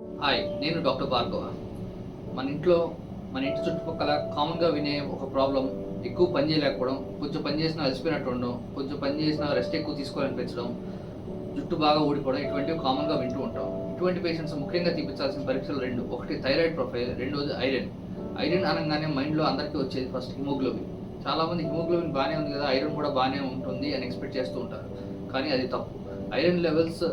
Hi నేను doctor Bhargava మన ఇంట్లో మన ఇంటి చుట్టుపక్కల కామన్గా వినే ఒక ప్రాబ్లం ఎక్కువ పని చేయలేకపోవడం కొంచెం పని చేసినా అలసిపోయినట్టు ఉండడం కొంచెం పని చేసినా రెస్ట్ ఎక్కువ తీసుకోవాలనిపించడం జుట్టు బాగా ఊడిపోవడం ఇటువంటివి కామన్గా వింటూ ఉంటాం. ఇటువంటి పేషెంట్స్ ముఖ్యంగా తీపించాల్సిన పరీక్షలు రెండు. ఒకటి థైరాయిడ్ ప్రొఫైల్ రెండోది ఐరన్ ఐరన్ అనగానే మైండ్లో అందరికీ వచ్చేది ఫస్ట్ హిమోగ్లోబిన్ చాలామంది హిమోగ్లోబిన్ బాగానే ఉంది కదా ఐరన్ కూడా బాగానే ఉంటుంది అని ఎక్స్పెక్ట్ చేస్తూ ఉంటారు. కానీ అది తప్పు. ఐరన్ లెవెల్స్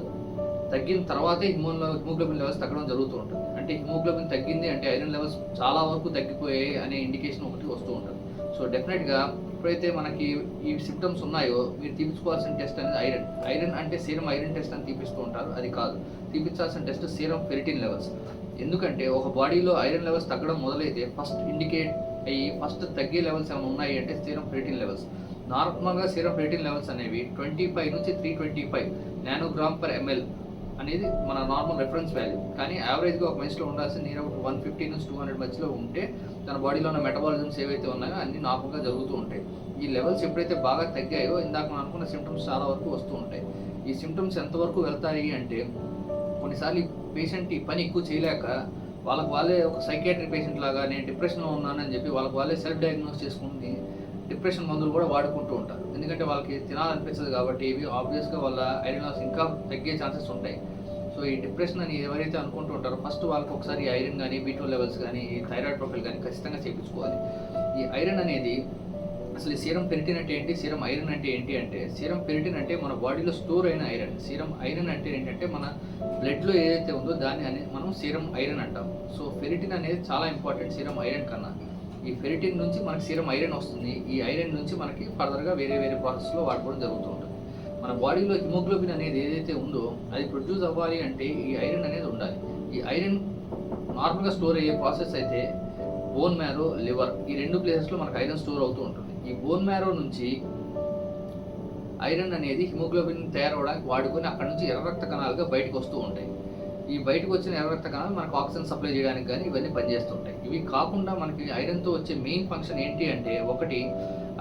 తగ్గిన తర్వాతే హిమోలో హిమోగ్లోబిన్ లెవెల్స్ తగ్గడం జరుగుతూ ఉంటుంది. అంటే హిమోగ్లోబిన్ తగ్గింది అంటే ఐరన్ లెవెల్స్ చాలా వరకు తగ్గిపోయాయి అనే ఇండికేషన్ ఒకటి వస్తూ ఉంటుంది. సో డెఫినెట్గా ఎప్పుడైతే మనకి ఈ సిమ్టమ్స్ ఉన్నాయో మీరు తీపించుకోవాల్సిన టెస్ట్ అనేది ఐరన్. ఐరన్ అంటే సీరం ఐరన్ టెస్ట్ అని తీపిస్తూ ఉంటారు. అది కాదు. తీపించాల్సిన టెస్ట్ సీరం ఫెరిటిన్ లెవెల్స్ ఎందుకంటే ఒక బాడీలో ఐరన్ లెవెల్స్ తగ్గడం మొదలైతే ఫస్ట్ ఇండికేట్ అయ్యి ఫస్ట్ తగ్గే లెవెల్స్ ఏమైనా ఉన్నాయి అంటే సీరం ఫెరిటిన్ లెవెల్స్ నార్మల్గా సీరం ఫెరిటిన్ లెవెల్స్ అనేవి ట్వంటీ ఫైవ్ నుంచి three twenty five nanogram per ML అనేది మన నార్మల్ రెఫరెన్స్ వాల్యూ కానీ యావరేజ్గా ఒక మనిషిలో ఉండాల్సిన నేను వన్ ఫిఫ్టీ నుంచి టూ హండ్రెడ్ మధ్యలో ఉంటే తన బాడీలో ఉన్న మెటబాలిజమ్స్ ఏవైతే ఉన్నాయో అన్ని నార్మల్గా జరుగుతూ ఉంటాయి. ఈ లెవెల్స్ ఎప్పుడైతే బాగా తగ్గాయో ఇందాక మనం అనుకున్న సిమ్టమ్స్ చాలా వరకు వస్తూ ఉంటాయి. ఈ సిమ్టమ్స్ ఎంతవరకు వెళ్తాయి అంటే కొన్నిసార్లు పేషెంట్ ఈ పని ఎక్కువ చేయలేక వాళ్ళకి వాళ్ళే ఒక సైకాట్రిక్ పేషెంట్ లాగా నేను డిప్రెషన్లో ఉన్నానని చెప్పి వాళ్ళకి వాళ్ళే సెల్ఫ్ డయాగ్నోస్ చేసుకుని డిప్రెషన్ మందులు కూడా వాడుకుంటూ ఉంటారు. ఎందుకంటే వాళ్ళకి తినాలనిపించదు కాబట్టి ఇవి ఆబ్వియస్గా వాళ్ళ ఐరన్ లాస్ ఇంకా తగ్గే ఛాన్సెస్ ఉంటాయి. సో ఈ డిప్రెషన్ అని ఎవరైతే అనుకుంటూ ఉంటారో ఫస్ట్ వాళ్ళకి ఒకసారి ఐరన్ కానీ బీటో లెవెల్స్ కానీ ఈ థైరాయిడ్ ప్రొఫైల్ కానీ ఖచ్చితంగా చేయించుకోవాలి ఈ ఐరన్ అనేది అసలు ఈ సీరం పెరిటిన్ అంటే ఏంటి? సీరం ఐరన్ అంటే ఏంటి అంటే సీరం పెరిటిన్ అంటే మన బాడీలో స్టోర్ అయిన ఐరన్ సీరం ఐరన్ అంటే ఏంటంటే మన బ్లడ్లో ఏదైతే ఉందో దాన్ని అనేది మనం సీరం ఐరన్ అంటాం. సో పెరిటిన్ అనేది చాలా ఇంపార్టెంట్ సీరం ఐరన్ కన్నా. ఈ ఫెరిటిన్ నుంచి మనకి సీరం ఐరన్ వస్తుంది. ఈ ఐరన్ నుంచి మనకి ఫర్దర్గా వేరే వేరే ప్రాసెస్లో వాడుకోవడం జరుగుతూ ఉంటుంది. మన బాడీలో హిమోగ్లోబిన్ అనేది ఏదైతే ఉందో అది ప్రొడ్యూస్ అవ్వాలి అంటే ఈ ఐరన్ అనేది ఉండాలి. ఈ ఐరన్ నార్మల్గా స్టోర్ అయ్యే ప్రాసెస్ అయితే బోన్ మ్యారో లివర్ ఈ రెండు ప్లేసెస్లో మనకు ఐరన్ స్టోర్ అవుతూ ఉంటుంది. ఈ బోన్ మ్యారో నుంచి ఐరన్ అనేది హిమోగ్లోబిన్ తయారవడానికి వాడుకొని అక్కడ నుంచి ఎర్ర రక్త కణాలుగా బయటకు వస్తూ ఉంటాయి. ఈ బయటకు వచ్చిన ఎర్రత్త కణాలు మనకు ఆక్సిజన్ సప్లై చేయడానికి కానీ ఇవన్నీ పనిచేస్తుంటాయి. ఇవి కాకుండా మనకి ఐరన్తో వచ్చే మెయిన్ ఫంక్షన్ ఏంటి అంటే ఒకటి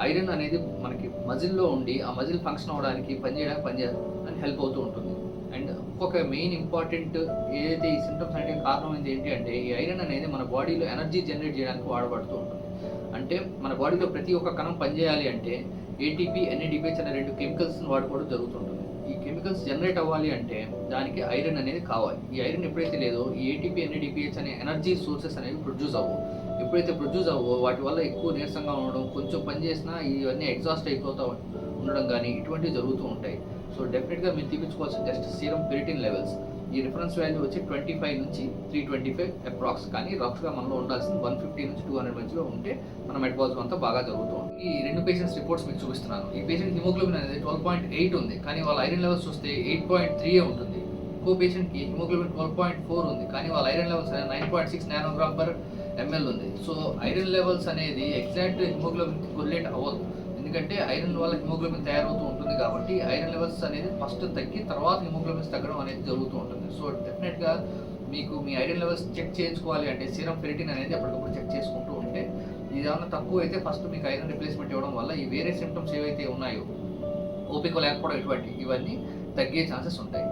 ఐరన్ అనేది మనకి మజిల్లో ఉండి ఆ మజిల్ ఫంక్షన్ అవ్వడానికి పనిచేయడానికి పనిచే అని హెల్ప్ అవుతూ ఉంటుంది. అండ్ ఇంకొక మెయిన్ ఇంపార్టెంట్ ఏదైతే ఈ సిమ్టమ్స్ అనేది కారణమైంది ఏంటి అంటే ఈ ఐరన్ అనేది మన బాడీలో ఎనర్జీ జనరేట్ చేయడానికి వాడబడుతూ ఉంటుంది. అంటే మన బాడీలో ప్రతి ఒక్క కణం పనిచేయాలి అంటే ఏటీపీ ఎన్ఏడిపిహెచ్ అనే రెండు కెమికల్స్ని వాడుకోవడం జరుగుతుంటుంది. ఈ కెమికల్స్ జనరేట్ అవ్వాలి అంటే దానికి ఐరన్ అనేది కావాలి. ఈ ఐరన్ ఎప్పుడైతే లేదో ఈ ఏటీపీ ఎన్ఏడిపిహెచ్ అనే ఎనర్జీ సోర్సెస్ అనేవి ప్రొడ్యూస్ అవ్వవు. ఎప్పుడైతే ప్రొడ్యూస్ అవ్వో వాటి వల్ల ఎక్కువ నీరసంగా ఉండడం కొంచెం పని చేసినా ఇవన్నీ ఎగ్జాస్ట్ అయిపోతూ ఉండడం కానీ ఇటువంటివి జరుగుతూ ఉంటాయి. సో డెఫినెట్గా మీరు తీపించుకోవాల్సిన జస్ట్ సీరం పెరిటిన్ లెవెల్స్. ఈ రిఫరెన్స్ వాల్యూ వచ్చి ట్వంటీ ఫైవ్ నుంచి త్రీ ట్వంటీ ఫైవ్ అప్రాక్స్ కానీ రఫ్గా మనలో ఉండాల్సింది వన్ ఫిఫ్టీ నుంచి టూ హండ్రెడ్ మధ్యలో ఉంటే మన మెటబాలిజం అంతా బాగా జరుగుతుంది. ఈ రెండు పేషెంట్స్ రిపోర్ట్స్ మీకు చూపిస్తున్నాను. ఈ పేషెంట్ హిమోగ్లోబిన్ అనేది ట్వెల్వ్ పాయింట్ ఎయిట్ ఉంది. కానీ వాళ్ళ ఐరన్ లెవెల్స్ చూస్తే ఎయిట్ పాయింట్ త్రీ ఉంటుంది. ఇంకో పేషెంట్కి హిమోగ్లోబిన్ ట్వెల్వ్ పాయింట్ ఫోర్ ఉంది. కానీ వాళ్ళ iron levels nine point six nanogram per ML ఉంది. సో ఐరన్ లెవెల్స్ అనేది ఎగ్జాక్ట్ హిమోగ్లోబిన్ కొల్లేట్ అవ్వదు. ఎందుకంటే ఐరన్ వల్ల హిమోగ్లోబిన్ తయారవుతూ ఉంటుంది కాబట్టి ఐరన్ లెవెల్స్ అనేది ఫస్ట్ తగ్గి తర్వాత హిమోగ్లోబిన్స్ తగ్గడం అనేది జరుగుతూ ఉంటుంది. సో డెఫినెట్గా మీకు మీ ఐరన్ లెవెల్స్ చెక్ చేయించుకోవాలి అంటే సీరం ఫెరిటిన్ అనేది ఎప్పటికప్పుడు చెక్ చేసుకుంటూ ఉంటే ఇది తక్కువ అయితే ఫస్ట్ మీకు ఐరన్ రిప్లేస్మెంట్ ఇవ్వడం వల్ల ఈ వేరే సిమ్టమ్స్ ఏవైతే ఉన్నాయో ఓపిక లేకపోవడం ఇటువంటి ఇవన్నీ తగ్గే ఛాన్సెస్ ఉంటాయి.